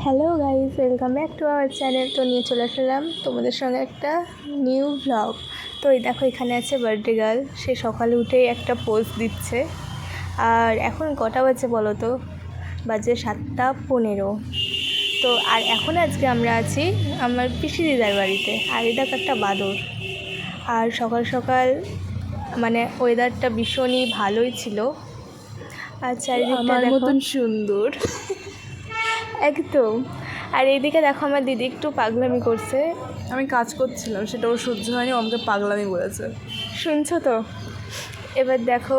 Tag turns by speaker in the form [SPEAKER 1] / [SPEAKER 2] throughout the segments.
[SPEAKER 1] Hello guys welcome back to our channel তো নিয়ে চলে আসলাম তোমাদের সঙ্গে একটা নিউ ব্লগ তো এই দেখো এখানে আছে বার্থডে গার্ল সে সকালে উঠেই একটা পোজ দিচ্ছে। আর এখন কটা বাজে বলো তো? বাজে সাতটা পনেরো। তো আর এখন আজকে আমরা আছি আমার পিসি দিদার বাড়িতে আর এটা একটা বাদর। আর সকাল সকাল মানে ওয়েদারটা ভীষণই ভালোই ছিল। আর চারিদিকটা
[SPEAKER 2] মতন সুন্দর।
[SPEAKER 1] একদম। আর এইদিকে দেখো আমার দিদি একটু পাগলামি করছে।
[SPEAKER 2] আমি কাজ করছিলাম সেটা ও সহ্য হয়নি আমাকে পাগলামি বলেছে।
[SPEAKER 1] শুনছো তো? এবার দেখো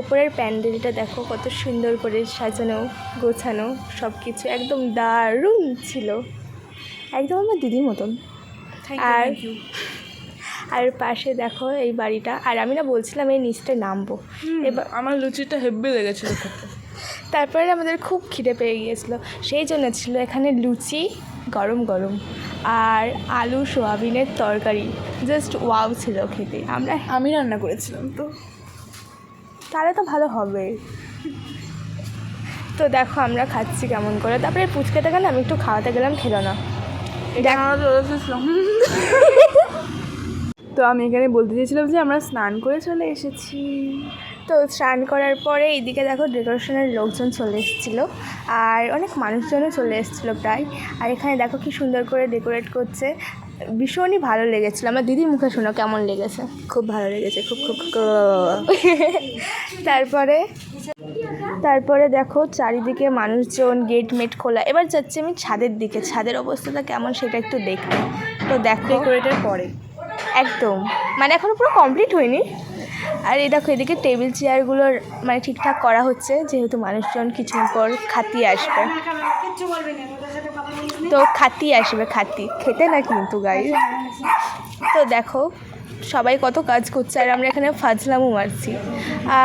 [SPEAKER 1] ওপরের প্যান্ডেলটা দেখো কত সুন্দর করে সাজানো গোছানো সব কিছু একদম দারুণ ছিল। একদম আমার দিদির মতন। আর আর পাশে দেখো এই বাড়িটা আর আমি না বলছিলাম এই নিচটা নামবো।
[SPEAKER 2] এবার আমার লুচিটা হেব্বি লেগেছিল
[SPEAKER 1] তারপরে আমাদের খুব খিদে পেয়ে গিয়েছিল। সেই জন্য ছিল এখানে লুচি গরম গরম আর আলু সোয়াবিনের তরকারি। জাস্ট ওয়াও ছিল খেতে। আমরা
[SPEAKER 2] আমি রান্না করেছিলাম তো।
[SPEAKER 1] তাহলে তো ভালো হবে। তো দেখো আমরা খাচ্ছি কেমন করে। তারপরে পুচকাতে গেলে আমি একটু খাওয়াতে গেলাম খেলো না।
[SPEAKER 2] তো আমি এখানে বলতে চেয়েছিলাম যে আমরা স্নান করে চলে এসেছি।
[SPEAKER 1] তো স্নান করার পরে এইদিকে দেখো ডেকোরেশনের লোকজন চলে এসেছিল। আর অনেক মানুষজনও চলে এসেছিল প্রায়। আর এখানে দেখো কি সুন্দর করে ডেকোরেট করছে। ভীষণই ভালো লেগেছিলো। আমার দিদির মুখে শোনো কেমন লেগেছে।
[SPEAKER 2] খুব ভালো লেগেছে খুব খুব
[SPEAKER 1] তারপরে তারপরে দেখো চারিদিকে মানুষজন গেট মেট খোলা। এবার যাচ্ছি আমি ছাদের দিকে। ছাদের অবস্থাটা কেমন সেটা একটু দেখতে। তো দেখো
[SPEAKER 2] ডেকোরেটের পরে।
[SPEAKER 1] একদম। মানে এখনও পুরো কমপ্লিট হয়নি। আর এই দেখো, এদিকে টেবিল চেয়ারগুলোর মানে ঠিকঠাক করা হচ্ছে, যেহেতু মানুষজন কিছুক্ষণ পর খাতি আসবে। তো খাতি আসবে, খাতি। খেতে না কিন্তু গাই তো দেখো, সবাই কত কাজ করছে, আর আমরা এখানে ফাজলামও মারছি।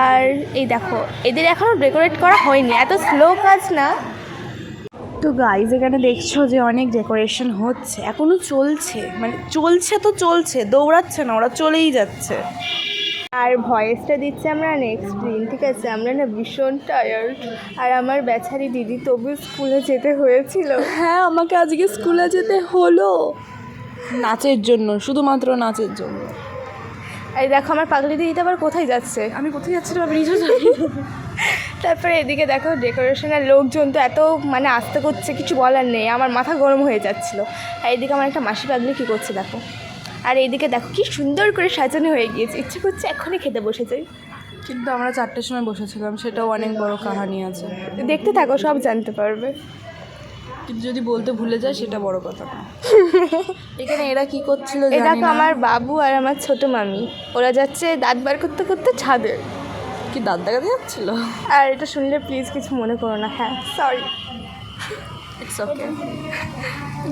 [SPEAKER 1] আর এই দেখো, এদের এখনও ডেকোরেট করা হয়নি, এত স্লো কাজ না।
[SPEAKER 2] তো গাইজ এখানে দেখছ যে অনেক ডেকোরেশন হচ্ছে, এখনও চলছে মানে চলছে তো চলছে, দৌড়াচ্ছে না, ওরা চলেই যাচ্ছে।
[SPEAKER 1] আর ভয়েসটা দিচ্ছি আমরা নেক্সট দিন ঠিক আছে? আমরা না ভীষণ টায়ার্ড আর আমার বেচারি দিদি তবু স্কুলে যেতে হয়েছিল।
[SPEAKER 2] হ্যাঁ আমাকে আজকে স্কুলে যেতে হলো। নাচের জন্য শুধুমাত্র নাচের জন্য।
[SPEAKER 1] এই দেখো আমার পাগলি দিদিটা আবার কোথায় যাচ্ছে?
[SPEAKER 2] আমি কোথায় যাচ্ছিলাম আমি নিজেও জানি
[SPEAKER 1] তারপরে এদিকে দেখো ডেকোরেশনের লোকজন তো এত মানে আসতে করছে কিছু বলার নেই। আমার মাথা গরম হয়ে যাচ্ছিল। আর এইদিকে আমার একটা মাসি পাগলি কী করছে দেখো। আর এইদিকে দেখো কি সুন্দর করে সাজানো হয়ে গিয়েছে। ইচ্ছে করছে এখনই খেতে বসে যাই।
[SPEAKER 2] কিন্তু আমরা চারটের সময় বসেছিলাম সেটাও অনেক বড় কাহানি আছে।
[SPEAKER 1] দেখতে থাকো সব জানতে পারবে।
[SPEAKER 2] কিন্তু যদি বলতে ভুলে যায় সেটা বড় কথা না। এখানে এরা কি করছিল না।
[SPEAKER 1] আমার বাবু আর আমার ছোট মামি ওরা যাচ্ছে দাঁত বার করতে করতে ছাদে।
[SPEAKER 2] কি দাঁত দেখাতে যাচ্ছিল?
[SPEAKER 1] আর এটা শুনলে প্লিজ কিছু মনে করো না। হ্যাঁ সরি
[SPEAKER 2] ইটস ওকে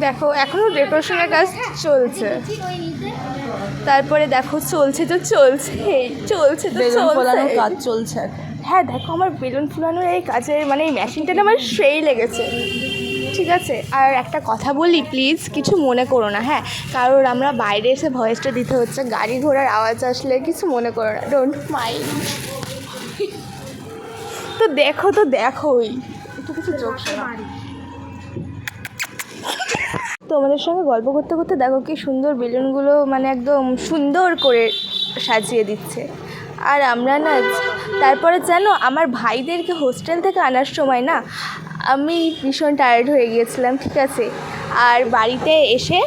[SPEAKER 1] দেখো এখনও ডেকোরেশনের কাজ চলছে। তারপরে দেখো চলছে তো চলছে চলছে তো চলছে।
[SPEAKER 2] কাজ চলছে
[SPEAKER 1] হ্যাঁ দেখো আমার বেলুন ফুলানোর এই কাজের মানে এই মেশিনটা আমার সেই লেগেছে। ঠিক আছে? আর একটা কথা বলি প্লিজ কিছু মনে করো না হ্যাঁ? কারণ আমরা বাইরে এসে ভয়েসটা দিতে হচ্ছে গাড়ি ঘোড়ার আওয়াজ আসলে কিছু মনে করো না। ডোন্ট মাইন্ড তো দেখো তো দেখোই। একটু কিছু যোগ তোমাদের সঙ্গে গল্প করতে করতে দেখো কি সুন্দর বেলুনগুলো মানে একদম সুন্দর করে সাজিয়ে দিচ্ছে। আর আমরা না তারপরে জানো আমার ভাইদেরকে হোস্টেল থেকে আনার সময় না আমি ভীষণ টায়ার্ড হয়ে গিয়েছিলাম, ঠিক আছে? আর বাড়িতে এসে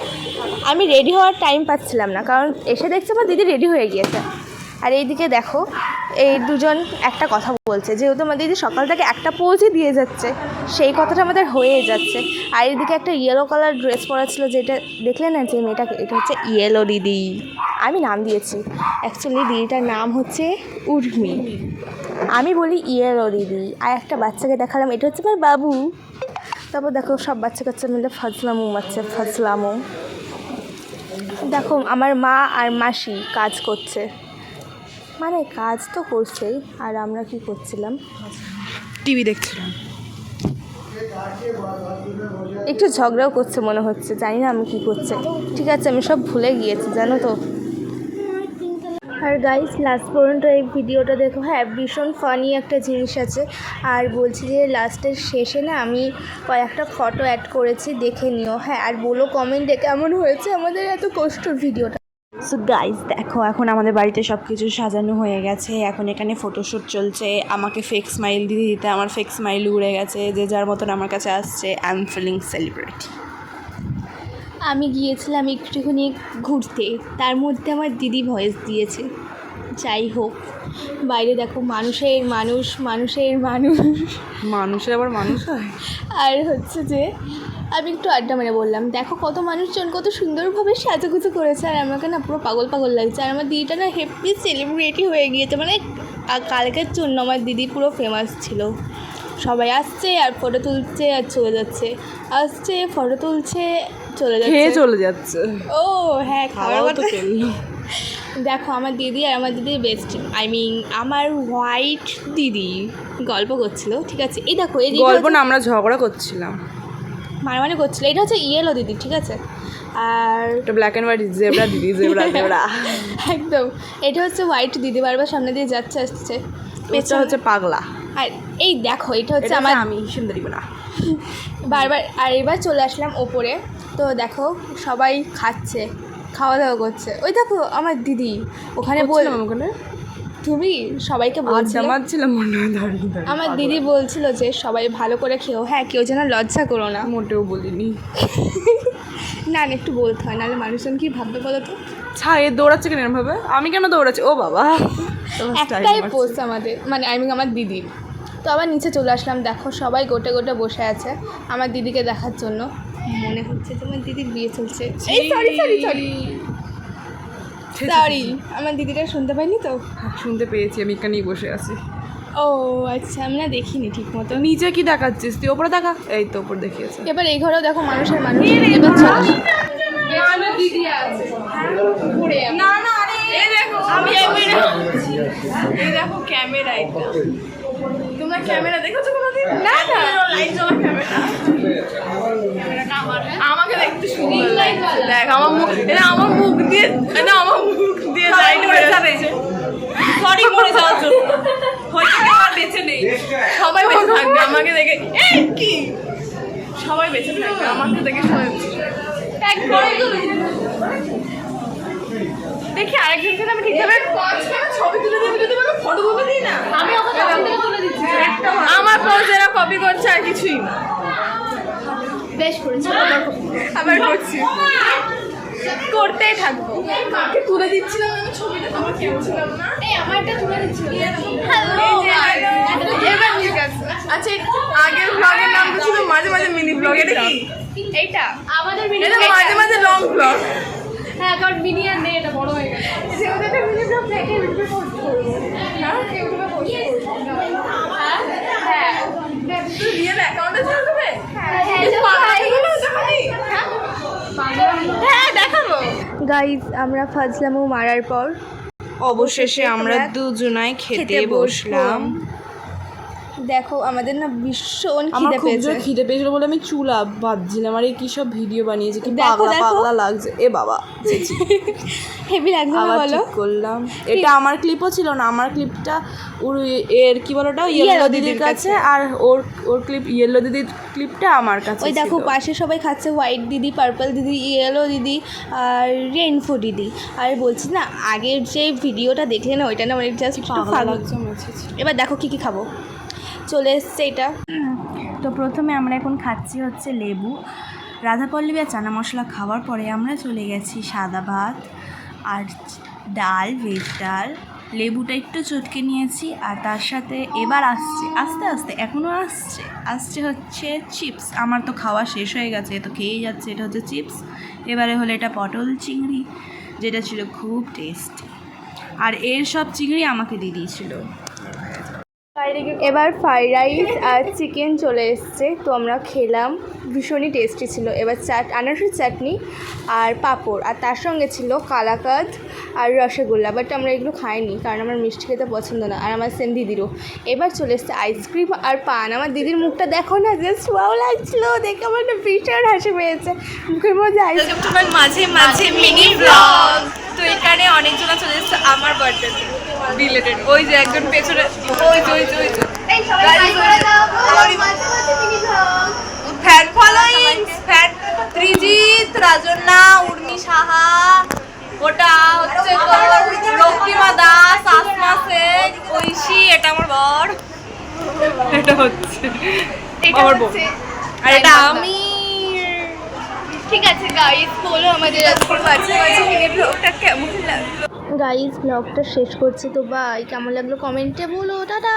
[SPEAKER 1] আমি রেডি হওয়ার টাইম পাচ্ছিলাম না, কারণ এসে দেখছি আমার দিদি রেডি হয়ে গিয়েছে। আর এইদিকে দেখো, এই দুজন একটা কথা বলছে, যেহেতু আমাদের দিদি সকাল থেকে একটা পোজই দিয়ে যাচ্ছে, সেই কথাটা আমাদের হয়ে যাচ্ছে। আর এইদিকে একটা ইয়েলো কালার ড্রেস পরা ছিল, যেটা দেখলে না যে মেয়েটাকে, এটা হচ্ছে ইয়েলো দিদি। আমি নাম দিয়েছি। অ্যাকচুয়ালি দিদিটার নাম হচ্ছে উর্মি। আমি বলি ইয়েলো দিদি। আর একটা বাচ্চাকে দেখালাম, এটা হচ্ছে আমার বাবু। তারপর দেখো, সব বাচ্চা কাচ্চা মিলে ফজলামু মারছে ফজলামু। দেখো, আমার মা আর মাসি কাজ করছে। মানে কাজ তো করছেই আর আমরা কি করছিলাম?
[SPEAKER 2] টিভি দেখছিলাম।
[SPEAKER 1] একটু ঝগড়াও করছে মনে হচ্ছে জানি না আমি কি করছে। ঠিক আছে আমি সব ভুলে গিয়েছি জানো তো। আর গাইস লাস্ট পর্যন্ত এই ভিডিওটা দেখো। হ্যাঁ ভীষণ ফানি একটা জিনিস আছে। আর বলছি যে লাস্টের শেষে না আমি কয়েকটা ফটো অ্যাড করেছি দেখে নিও। হ্যাঁ আর বলো কমেন্টে কেমন হয়েছে আমাদের এত কষ্টর ভিডিওটা
[SPEAKER 2] সো গাইজ দেখো এখন আমাদের বাড়িতে সব কিছু সাজানো হয়ে গেছে। এখন এখানে ফটোশ্যুট চলছে। আমাকে ফেক স্মাইল দিতে দিতে আমার ফেক স্মাইল উড়ে গেছে। যে যার মতন আমার কাছে আসছে আই এম ফিলিং সেলিব্রিটি
[SPEAKER 1] আমি গিয়েছিলাম একটুখানি ঘুরতে। তার মধ্যে আমার দিদি ভয়েস দিয়েছে। যাই হোক বাইরে দেখো মানুষের মানুষ মানুষের মানুষ।
[SPEAKER 2] মানুষের আবার মানুষ হয়?
[SPEAKER 1] আর হচ্ছে যে আমি একটু আড্ডা মেরে বললাম দেখো কত মানুষজন কত সুন্দরভাবে সাজুগুজু করেছে আর আমাকে না পুরো পাগল পাগল লাগছে। আর আমার দিদিটা না হেপি সেলিব্রিটি হয়ে গিয়েছে। মানে কালকের জন্য আমার দিদি পুরো ফেমাস ছিল। সবাই আসছে আর ফটো তুলছে আর চলে যাচ্ছে। আসছে ফটো তুলছে চলে
[SPEAKER 2] খেয়ে
[SPEAKER 1] যাচ্ছে
[SPEAKER 2] চলে যাচ্ছে।
[SPEAKER 1] ও হ্যাঁ
[SPEAKER 2] তো চলল
[SPEAKER 1] দেখো আমার দিদি আর আমার দিদির বেস্ট আই মিন আমার হোয়াইট দিদি গল্প করছিল ঠিক আছে? এই দেখো এই
[SPEAKER 2] গল্প না আমরা ঝগড়া করছিলাম।
[SPEAKER 1] মারামারি করছিল। এটা হচ্ছে ইয়েলো দিদি ঠিক আছে? আর
[SPEAKER 2] এটা ব্ল্যাক অ্যান্ড হোয়াইট জেবরা দিদি জেবরা জেবরা
[SPEAKER 1] একদম। এটা হচ্ছে হোয়াইট দিদি বারবার সামনে দিয়ে যাচ্ছে আসছে।
[SPEAKER 2] এটা হচ্ছে পাগলা।
[SPEAKER 1] আর এই দেখো এটা হচ্ছে আমার
[SPEAKER 2] আমি সুন্দরী না
[SPEAKER 1] বারবার আর এবার চলে আসলাম ওপরে। তো দেখো সবাই খাচ্ছে খাওয়া দাওয়া করছে। ওই দেখো আমার দিদি ওখানে
[SPEAKER 2] বললাম ওখানে?
[SPEAKER 1] তুমি সবাইকে
[SPEAKER 2] মারছিলাম মনে হয়।
[SPEAKER 1] আমার দিদি বলছিল যে সবাই ভালো করে খেও। হ্যাঁ কেউ যেন লজ্জা করো না।
[SPEAKER 2] মোটেও বলিনি।
[SPEAKER 1] না একটু বলতে হয় নাহলে মানুষজন কি ভাববে বলো তো?
[SPEAKER 2] ছা এ দৌড়াচ্ছে কেন এরমভাবে? আমি কেন দৌড়াচ্ছি? ও বাবা। তোমার
[SPEAKER 1] একটাই পোস্ট আমাদের মানে আই মিন আমার দিদির তো আবার নিচে চলে আসলাম দেখো সবাই গোটে গোটে বসে আছে আমার দিদিকে দেখার জন্য। মনে হচ্ছে যে আমার দিদির বিয়ে চলছে। এই সরি সরি সরি সরি আমার দিদিটা শুনতে পাইনি তো?
[SPEAKER 2] শুনতে পেয়েছি আমি এখানেই বসে আছি।
[SPEAKER 1] ও আচ্ছা আমি না দেখিনি ঠিক মতো।
[SPEAKER 2] নিচে কি দেখাচ্ছিস? তুই ওপরে দেখা? এই তো ওপর দেখিয়েছে।
[SPEAKER 1] এবার এই ঘরেও দেখো মানুষের মানুষ। এবার চলো
[SPEAKER 2] না না এই দেখো আমি এই দেখো ক্যামেরা এটা। তোমরা ক্যামেরা দেখেছ কোনোদিন? না না। লাইট জ্বলা ক্যামেরা আমাকে দেখতে সুন্দর লাগছে দেখ আমার মুখ এটা আমার মুখ দিয়ে এটা আমার মুখ দিয়ে লাইট হয়ে যাবে। সরি মরে যাওয়ার জন্য। হয়তো আর বেঁচে নেই। সবাই বেঁচে থাকবে আমাকে দেখে এই কি? সবাই বেঁচে থাকবে আমাকে দেখে সবাই দেখি আরেকজনকে আমি ঠিকভাবে ছবি তুলে দিই যদি ফটো তুলে দিই না। আমি তুলে দিচ্ছি। আমার পর এরা কপি করছে আর কিছুই না।
[SPEAKER 1] বেশ করেছ
[SPEAKER 2] আবার করছি। করতেই থাকব। তুলে দিচ্ছিলাম আমি? ছবিটা তোমার কেউ ছিলাম না?
[SPEAKER 1] এই আমারটা তুলে দিচ্ছিল
[SPEAKER 2] হ্যালো ঠিক আছে। আচ্ছা আগের ব্লগের ছিল মাঝে মাঝে মিনি ব্লগ এটা কি?
[SPEAKER 1] এইটা। আমাদের
[SPEAKER 2] এটা মাঝে মাঝে লং ব্লগ
[SPEAKER 1] হ্যাঁ কারণ মিনি আর নেই এটা বড় হয়ে গেছে।
[SPEAKER 2] যেহেতু একটা মিনি ব্লগ থেকে ইউটিউবে পোস্ট করব। হ্যাঁ ইউটিউবে পোস্ট করব
[SPEAKER 1] হ্যাঁ
[SPEAKER 2] তুই রিয়েল অ্যাকাউন্টে ছিল তুমি হ্যাঁ দেখাবো
[SPEAKER 1] গাইজ আমরা ফাজলামও মারার পর
[SPEAKER 2] অবশেষে আমরা দুজনাই খেতে বসলাম।
[SPEAKER 1] দেখো আমাদের না ভীষণ খিদে পেয়েছে।
[SPEAKER 2] খিদে পেয়েছিল বলে আমি চুলা ভাবছিলাম আর কি সব ভিডিও বানিয়েছে কি পাগলা পাগলা লাগছে। এ বাবা
[SPEAKER 1] হেভি লাগছে না বলো?
[SPEAKER 2] করলাম। এটা আমার ক্লিপও ছিল না আমার ক্লিপটা ওর এর কি বলো ওটা? ইয়েলো দিদির কাছে। আর ওর ওর ক্লিপ ইয়েলো দিদির ক্লিপটা আমার কাছে
[SPEAKER 1] ওই দেখো পাশে সবাই খাচ্ছে হোয়াইট দিদি পার্পল দিদি ইয়েলো দিদি আর রেইনফো দিদি। আর বলছি না আগের যে ভিডিওটা দেখলে না ওইটা না মানে জাস্ট এবার দেখো কি কি খাব। চলে এসছে এটা।
[SPEAKER 2] তো প্রথমে আমরা এখন খাচ্ছি হচ্ছে লেবু। রাধা রাধাপল্লবী আর চানা মশলা খাওয়ার পরে আমরা চলে গেছি সাদা ভাত আর ডাল, ভেজ ডাল। লেবুটা একটু চটকে নিয়েছি আর তার সাথে এবার আসছে, আস্তে আস্তে এখনও আসছে। আসছে হচ্ছে চিপস। আমার তো খাওয়া শেষ হয়ে গেছে তো খেয়েই যাচ্ছে, এটা হচ্ছে চিপস। এবারে হলো এটা পটল চিংড়ি, যেটা ছিল খুব টেস্টি আর এর সব চিংড়ি আমাকে দিয়ে দিয়েছিল।
[SPEAKER 1] এবার ফ্রাইড রাইস আর চিকেন চলে এসছে। তো আমরা খেলাম। ভীষণই টেস্টি ছিল। এবার চাট আনারসের চাটনি আর পাঁপড়। আর তার সঙ্গে ছিল কালাকাদ আর রসগোল্লা। বাট আমরা এগুলো খাইনি, কারণ আমার মিষ্টি খেতে পছন্দ না। আর আমার সেম দিদিরও। এবার চলে এসছে আইসক্রিম আর পান। আমার দিদির মুখটা দেখো না জাস্ট ওয়াও লাগছিল। দেখে আমার না ভীষণ হাসি পেয়েছে। মুখের মধ্যে আইসক্রিম
[SPEAKER 2] মাঝে মাঝে মিনি ব্লগ তো এখানে অনেকজন চলে এসছে আমার বার্থডে রিলেটেড ওই যে একজন পেছনে ওই যে ওই যে ওই যে। Fan following fan Trijit Rajanna Urmi Saha ওটা হচ্ছে রক্তিমা দাস আসমা শেখ ঐশী এটা আমার বর। এটা হচ্ছে। আমার বউ। আর এটা আমি
[SPEAKER 1] ঠিক আছে গাইস বলো আমাদের। আজকে বাচ্চা ব্লগটা কেমন লাগল?
[SPEAKER 2] গাইজ ব্লগটা শেষ করছি তো বাই কেমন লাগল কমেন্টে বলো টাটা।